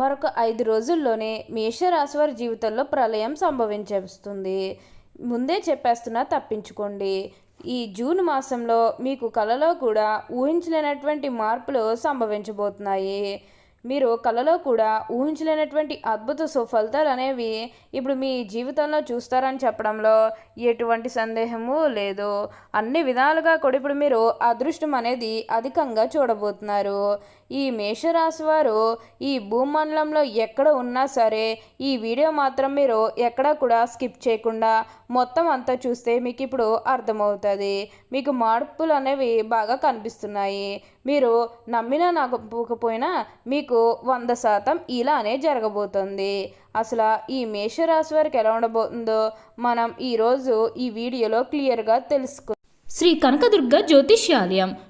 మరొక ఐదు రోజుల్లోనే మేషరాశి వారి జీవితంలో ప్రళయం సంభవించేస్తుంది. ముందే చెప్పేస్తున్నా తప్పించుకోండి. ఈ జూన్ మాసంలో మీకు కలలో కూడా ఊహించలేనటువంటి మార్పులు సంభవించబోతున్నాయి. మీరు కళలో కూడా ఊహించలేనటువంటి అద్భుత సుఫలితాలు అనేవి ఇప్పుడు మీ జీవితంలో చూస్తారని చెప్పడంలో ఎటువంటి సందేహము లేదు. అన్ని విధాలుగా కూడా ఇప్పుడు మీరు అదృష్టం అనేది అధికంగా చూడబోతున్నారు. ఈ మేషరాశి వారు ఈ భూమండలంలో ఎక్కడ ఉన్నా సరే ఈ వీడియో మాత్రం మీరు ఎక్కడ కూడా స్కిప్ చేయకుండా మొత్తం అంతా చూస్తే మీకు ఇప్పుడు అర్థమవుతుంది. మీకు మార్పులు అనేవి బాగా కనిపిస్తున్నాయి. మీరు నమ్మినా నమ్మకపోయినా మీకు వంద శాతం ఇలానే జరగబోతుంది. అసలు ఈ మేషరాశి వారికి ఎలా ఉండబోతుందో మనం ఈరోజు ఈ వీడియోలో క్లియర్గా తెలుసుకు శ్రీ కనకదుర్గ జ్యోతిష్యాలయం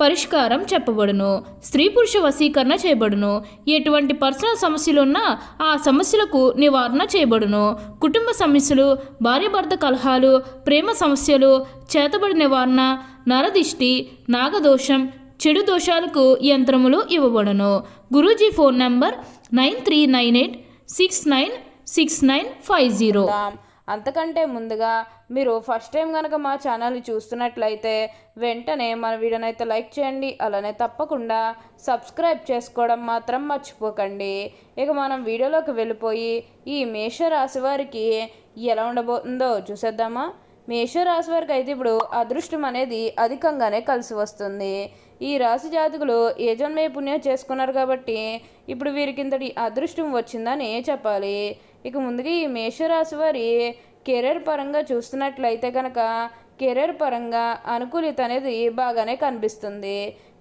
పరిష్కారం చెప్పబడును. స్త్రీ పురుష వశీకరణ చేయబడును. ఎటువంటి పర్సనల్ సమస్యలు ఉన్నా ఆ సమస్యలకు నివారణ చేయబడును. కుటుంబ సమస్యలు భార్యాభర్త కలహాలు ప్రేమ సమస్యలు చేతబడి నివారణ నరదిష్టి నాగదోషం చెడు దోషాలకు యంత్రములు ఇవ్వబడును. Guruji phone number nine three nine eight six nine six nine five zero. అంతకంటే ముందుగా మీరు ఫస్ట్ టైం కనుక మా ఛానల్ని చూస్తున్నట్లయితే వెంటనే మన వీడియోని అయితే లైక్ చేయండి అలానే తప్పకుండా సబ్స్క్రైబ్ చేసుకోవడం మాత్రం మర్చిపోకండి. ఇక మనం వీడియోలోకి వెళ్ళిపోయి ఈ మేషరాశి వారికి ఎలా ఉండబోతుందో చూసేద్దామా? మేషరాశి వారికి అయితే ఇప్పుడు అదృష్టం అనేది అధికంగానే కలిసి వస్తుంది. ఈ రాశి జాతకులు ఏ జన్మే పుణ్యం చేసుకున్నారు కాబట్టి ఇప్పుడు వీరికింతటి అదృష్టం వచ్చిందని చెప్పాలి. ఇక ముందుగా ఈ మేషరాశి వారి కెరీర్ పరంగా చూస్తున్నట్లయితే కనుక కెరీర్ పరంగా అనుకూలిత అనేది బాగానే కనిపిస్తుంది.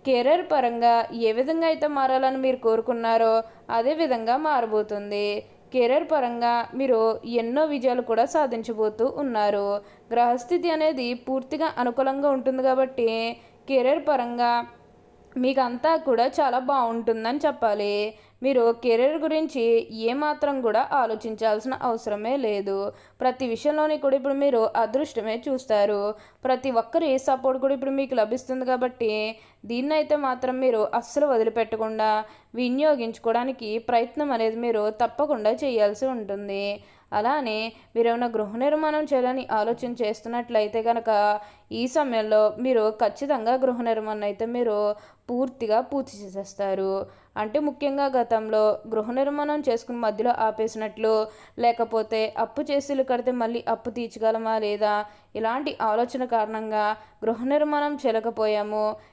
కెరీర్ పరంగా ఏ విధంగా అయితే మారాలని మీరు కోరుకున్నారో అదే విధంగా మారబోతుంది. కెరీర్ పరంగా మీరు ఎన్నో విజయాలు కూడా సాధించబోతూ ఉన్నారు. గ్రహస్థితి అనేది పూర్తిగా అనుకూలంగా ఉంటుంది కాబట్టి కెరీర్ పరంగా మీకు అంతా కూడా చాలా బాగుంటుందని చెప్పాలి. మీరు కెరీర్ గురించి ఏమాత్రం కూడా ఆలోచించాల్సిన అవసరమే లేదు. ప్రతి విషయంలోని కూడా ఇప్పుడు మీరు అదృష్టమే చూస్తారు. ప్రతి ఒక్కరి సపోర్ట్ కూడా ఇప్పుడు మీకు లభిస్తుంది కాబట్టి దీన్నైతే మాత్రం మీరు అస్సలు వదిలిపెట్టకుండా వినియోగించుకోవడానికి ప్రయత్నం అనేది మీరు తప్పకుండా చేయాల్సి ఉంటుంది. అలానే మీరు ఏమైనా గృహ నిర్మాణం చేయాలని ఆలోచన చేస్తున్నట్లయితే కనుక ఈ సమయంలో మీరు ఖచ్చితంగా గృహ నిర్మాణం అయితే మీరు పూర్తిగా పూర్తి చేసేస్తారు. అంటే ముఖ్యంగా గతంలో గృహ నిర్మాణం చేసుకుని మధ్యలో ఆపేసినట్లు లేకపోతే అప్పు చేసిలు కడితే మళ్ళీ అప్పు తీర్చగలమా లేదా? ఇలాంటి ఆలోచన కారణంగా గృహ నిర్మాణం చేయలేకపోయాము.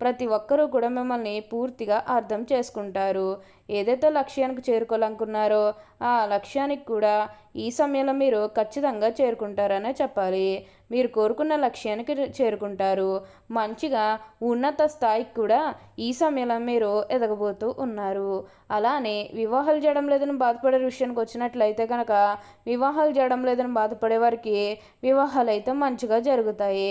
ప్రతి ఒక్కరూ కూడా మిమ్మల్ని పూర్తిగా అర్థం చేసుకుంటారు. ఏదైతే లక్ష్యానికి చేరుకోవాలనుకున్నారో ఆ లక్ష్యానికి కూడా ఈ సమయంలో మీరు ఖచ్చితంగా చేరుకుంటారనే చెప్పాలి. మీరు కోరుకున్న లక్ష్యానికి చేరుకుంటారు. మంచిగా ఉన్నత స్థాయికి కూడా ఈ సమయంలో మీరు ఎదగబోతూ ఉన్నారు. అలానే వివాహాలు చేయడం లేదని బాధపడే విషయానికి వచ్చినట్లయితే కనుక వివాహాలు చేయడం లేదని బాధపడే వారికి వివాహాలు అయితే మంచిగా జరుగుతాయి.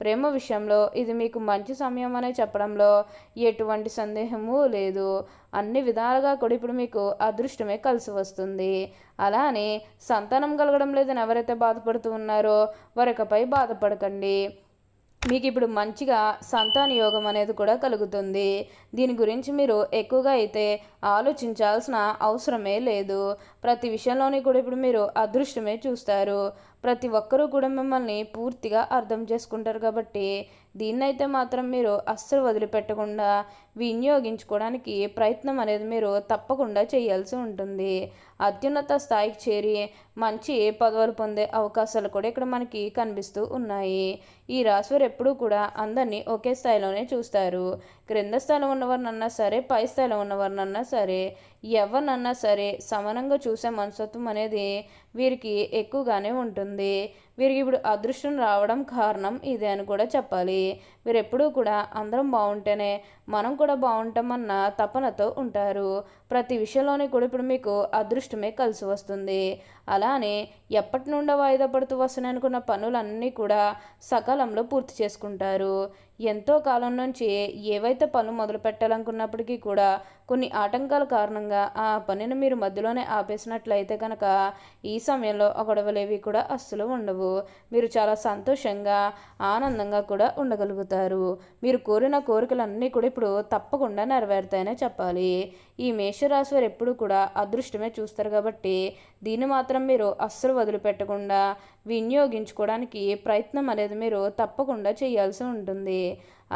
ప్రేమ విషయంలో ఇది మీకు మంచి సమయం అనే చెప్పడంలో ఎటువంటి సందేహము లేదు. అన్ని విధాలుగా కూడా ఇప్పుడు మీకు అదృష్టమే కలిసి వస్తుంది. అలానే సంతానం కలగడం లేదని ఎవరైతే బాధపడుతూ ఉన్నారో వారికపై బాధపడకండి. మీకు ఇప్పుడు మంచిగా సంతాన యోగం అనేది కూడా కలుగుతుంది. దీని గురించి మీరు ఎక్కువగా అయితే ఆలోచించాల్సిన అవసరమే లేదు. ప్రతి విషయంలోని కూడా ఇప్పుడు మీరు అదృష్టమే చూస్తారు. ప్రతి ఒక్కరూ కూడా మిమ్మల్ని పూర్తిగా అర్థం చేసుకుంటారు కాబట్టి దీన్నైతే మాత్రం మీరు అస్సలు వదిలిపెట్టకుండా వినియోగించుకోవడానికి ప్రయత్నం అనేది మీరు తప్పకుండా చేయాల్సి ఉంటుంది. అత్యున్నత స్థాయికి చేరి మంచి పదవులు పొందే అవకాశాలు కూడా ఇక్కడ మనకి కనిపిస్తూ ఉన్నాయి. ఈ రాశివారు ఎప్పుడూ కూడా అందరినీ ఒకే స్థాయిలోనే చూస్తారు. క్రింద స్థాయిలో ఉన్నవారినన్నా సరే పై స్థాయిలో ఉన్నవారినన్నా సరే ఎవరినన్నా సరే సమానంగా చూసే మనస్తత్వం అనేది వీరికి ఎక్కువగానే ఉంటుంది. వీరికి ఇప్పుడు అదృష్టం రావడం కారణం ఇదే అని కూడా చెప్పాలి. వీరు ఎప్పుడూ కూడా అందరం బాగుంటేనే మనం కూడా బాగుంటామన్న తపనతో ఉంటారు. ప్రతి విషయంలోనే కూడా ఇప్పుడు మీకు అదృష్టమే కలిసి వస్తుంది. అలానే ఎప్పటి నుండో వాయిదా పడుతూ వస్తున్నాయి అనుకున్న పనులన్నీ కూడా సకాలంలో పూర్తి చేసుకుంటారు. ఎంతో కాలం నుంచి ఏవైతే పనులు మొదలు పెట్టాలనుకున్నప్పటికీ కూడా కొన్ని ఆటంకాల కారణంగా ఆ పనిని మీరు మధ్యలోనే ఆపేసినట్లయితే కనుక ఈ సమయంలో ఆ గొడవలేవి కూడా అస్సలు ఉండవు. మీరు చాలా సంతోషంగా ఆనందంగా కూడా ఉండగలుగుతారు. మీరు కోరిన కోరికలన్నీ కూడా ఇప్పుడు తప్పకుండా నెరవేరుతాయనే చెప్పాలి. ఈ మేషరాశి వారు ఎప్పుడు కూడా అదృష్టమే చూస్తారు కాబట్టి దీన్ని మాత్రం మీరు అస్సలు వదిలిపెట్టకుండా వినియోగించుకోవడానికి ప్రయత్నం అనేది మీరు తప్పకుండా చేయాల్సి ఉంటుంది.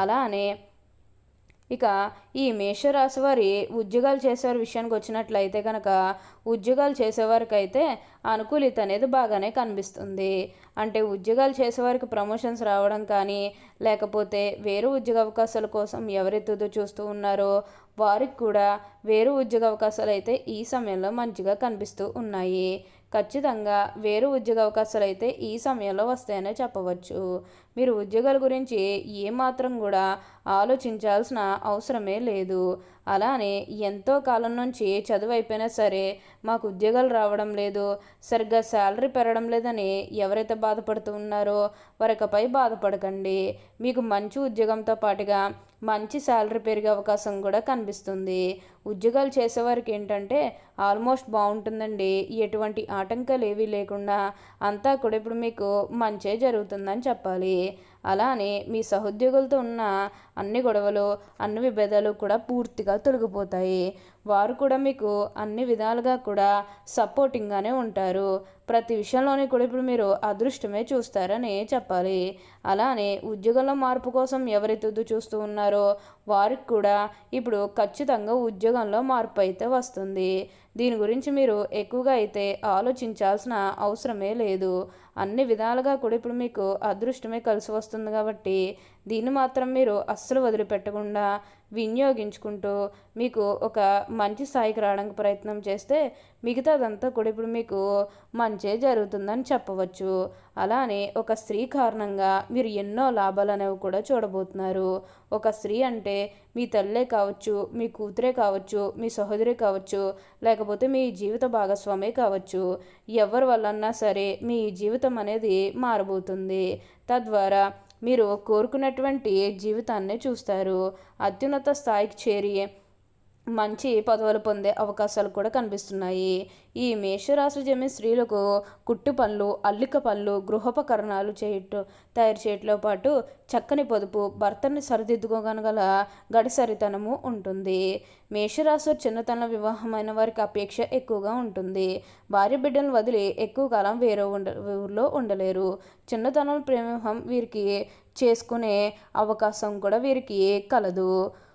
అలానే ఇక ఈ మేషరాశి వారి ఉద్యోగాలు చేసేవారి విషయానికి వచ్చినట్లయితే కనుక ఉద్యోగాలు చేసేవారికి అయితే అనుకూలిత అనేది బాగానే కనిపిస్తుంది. అంటే ఉద్యోగాలు చేసేవారికి ప్రమోషన్స్ రావడం కానీ లేకపోతే వేరే ఉద్యోగ అవకాశాల కోసం ఎవరెత్తుదో చూస్తూ ఉన్నారో వారికి కూడా వేరు ఉద్యోగ అవకాశాలు అయితే ఈ సమయంలో మంచిగా కనిపిస్తూ ఉన్నాయి. ఖచ్చితంగా వేరు ఉద్యోగ అవకాశాలు అయితే ఈ సమయంలో వస్తాయనే చెప్పవచ్చు. మీరు ఉద్యోగాల గురించి ఏమాత్రం కూడా ఆలోచించాల్సిన అవసరమే లేదు. అలానే ఎంతో కాలం నుంచి చదువు అయిపోయినా సరే మాకు ఉద్యోగాలు రావడం లేదు. సరిగ్గా శాలరీ పెరగడం లేదని ఎవరైతే బాధపడుతూ ఉన్నారో వారికపై బాధపడకండి. మీకు మంచి ఉద్యోగంతో పాటుగా మంచి శాలరీ పెరిగే అవకాశం కూడా కనిపిస్తుంది. ఉద్యోగాలు చేసేవారికి ఏంటంటే ఆల్మోస్ట్ బాగుంటుందండి. ఎటువంటి ఆటంకాలు ఏవీ లేకుండా అంతా కూడా ఇప్పుడు మీకు మంచే జరుగుతుందని చెప్పాలి. అలానే మీ సహోద్యోగులతో ఉన్న అన్ని గొడవలు అన్ని విభేదాలు కూడా పూర్తిగా తొలగిపోతాయి. వారు కూడా మీకు అన్ని విధాలుగా కూడా సపోర్టింగ్గానే ఉంటారు. ప్రతి విషయంలోనే కూడా ఇప్పుడు మీరు అదృష్టమే చూస్తారని చెప్పాలి. అలానే ఉద్యోగంలో మార్పు కోసం ఎవరైతే చూస్తూ ఉన్నారో వారికి కూడా ఇప్పుడు ఖచ్చితంగా ఉద్యోగంలో మార్పు అయితే వస్తుంది. దీని గురించి మీరు ఎక్కువగా అయితే ఆలోచించాల్సిన అవసరమే లేదు. అన్ని విధాలుగా కూడా ఇప్పుడు మీకు అదృష్టమే కలిసి వస్తుంది కాబట్టి దీన్ని మాత్రం మీరు అస్సలు వదిలిపెట్టకుండా వినియోగించుకుంటూ మీకు ఒక మంచి స్థాయికి రావడానికి ప్రయత్నం చేస్తే మిగతాదంతా కూడా ఇప్పుడు మీకు మంచే జరుగుతుందని చెప్పవచ్చు. అలానే ఒక స్త్రీ కారణంగా మీరు ఎన్నో లాభాలు అనేవి కూడా చూడబోతున్నారు. ఒక స్త్రీ అంటే మీ తల్లే కావచ్చు మీ కూతురే కావచ్చు మీ సహోదరి కావచ్చు లేకపోతే మీ జీవిత భాగస్వామే కావచ్చు. ఎవరి వల్లన్నా సరే మీ జీవితం అనేది మారబోతుంది. తద్వారా మీరు కోరుకున్నటువంటి జీవితాన్ని చూస్తారు. అత్యున్నత స్థాయికి చేరి మంచి పదవులు పొందే అవకాశాలు కూడా కనిపిస్తున్నాయి. ఈ మేషరాశి జమి స్త్రీలకు కుట్టు పనులు అల్లిక పనులు గృహోపకరణాలు చేయటం తయారు చేయటంతో పాటు చక్కని పొదుపు భర్తని సరిదిద్దుకోగలగల గడిసరితనము ఉంటుంది. మేషరాశి చిన్నతన వివాహమైన వారికి అపేక్ష ఎక్కువగా ఉంటుంది. భార్య బిడ్డలను వదిలి ఎక్కువ కాలం వేరే ఉండ ఊర్లో ఉండలేరు. చిన్నతనం ప్రేమం వీరికి చేసుకునే అవకాశం కూడా వీరికి కలదు.